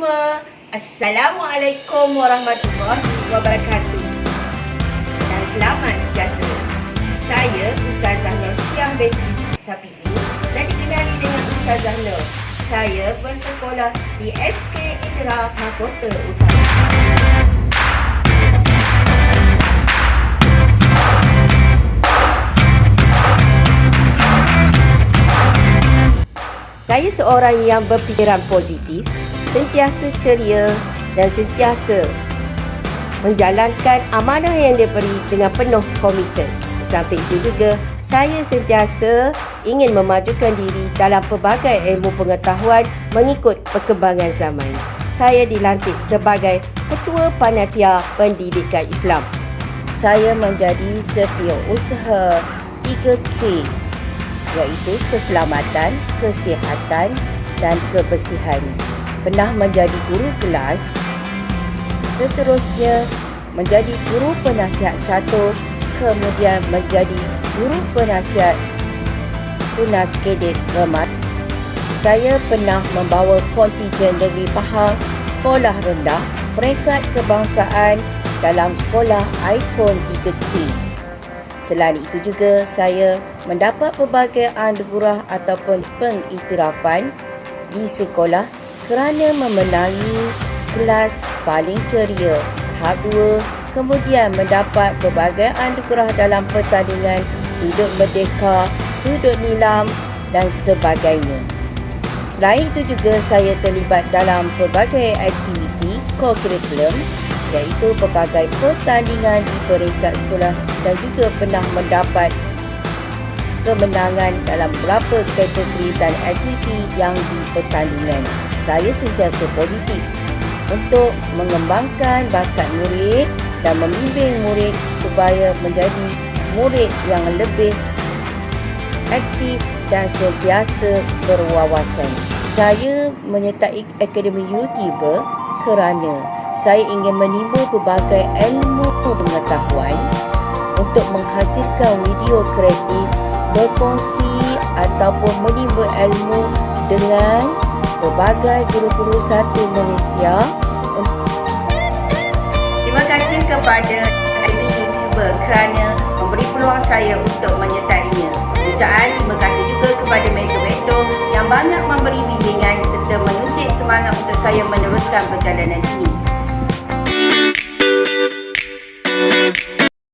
Assalamualaikum warahmatullahi wabarakatuh. Dan selamat sejahtera. Saya Ustazah Nur Siang binti Sapi'i dan dikenali dengan Ustazah Nur. Saya bersekolah di SK Indra Mahkota Utara. Saya seorang yang berfikiran positif, sentiasa ceria dan sentiasa menjalankan amanah yang diberi dengan penuh komiten. Sampai itu juga, saya sentiasa ingin memajukan diri dalam pelbagai ilmu pengetahuan mengikut perkembangan zaman. Saya dilantik sebagai Ketua Panitia Pendidikan Islam. Saya menjadi setiausaha 3K iaitu keselamatan, kesihatan dan kebersihan. Pernah menjadi guru kelas, seterusnya menjadi guru penasihat catur, kemudian menjadi guru penasihat tunas kedet remat. Saya pernah membawa kontijen negeri Pahang, sekolah rendah, peringkat kebangsaan dalam sekolah ikon 3K. Selain itu juga saya mendapat pelbagai anugerah ataupun pengiktirafan di sekolah kerana memenangi kelas paling ceria tahap 2 kemudian mendapat pelbagai anugerah dalam pertandingan sudut merdeka, sudut nilam dan sebagainya. Selain itu juga saya terlibat dalam pelbagai aktiviti co-curriculum iaitu pelbagai pertandingan di peringkat sekolah dan juga pernah mendapat kemenangan dalam beberapa kategori dan aktiviti yang di pertandingan. Saya sentiasa positif untuk mengembangkan bakat murid dan membimbing murid supaya menjadi murid yang lebih aktif dan sentiasa berwawasan. Saya menyertai Akademi YouTuber kerana saya ingin menimba pelbagai ilmu pengetahuan untuk menghasilkan video kreatif berkongsi ataupun menimba ilmu dengan pelbagai guru-guru satu Malaysia. Terima kasih kepada Amy YouTuber kerana memberi peluang saya untuk menyertainya. Ucapkan terima kasih juga kepada mentor-mentor yang banyak memberi bimbingan serta menyuntik semangat untuk saya meneruskan perjalanan ini.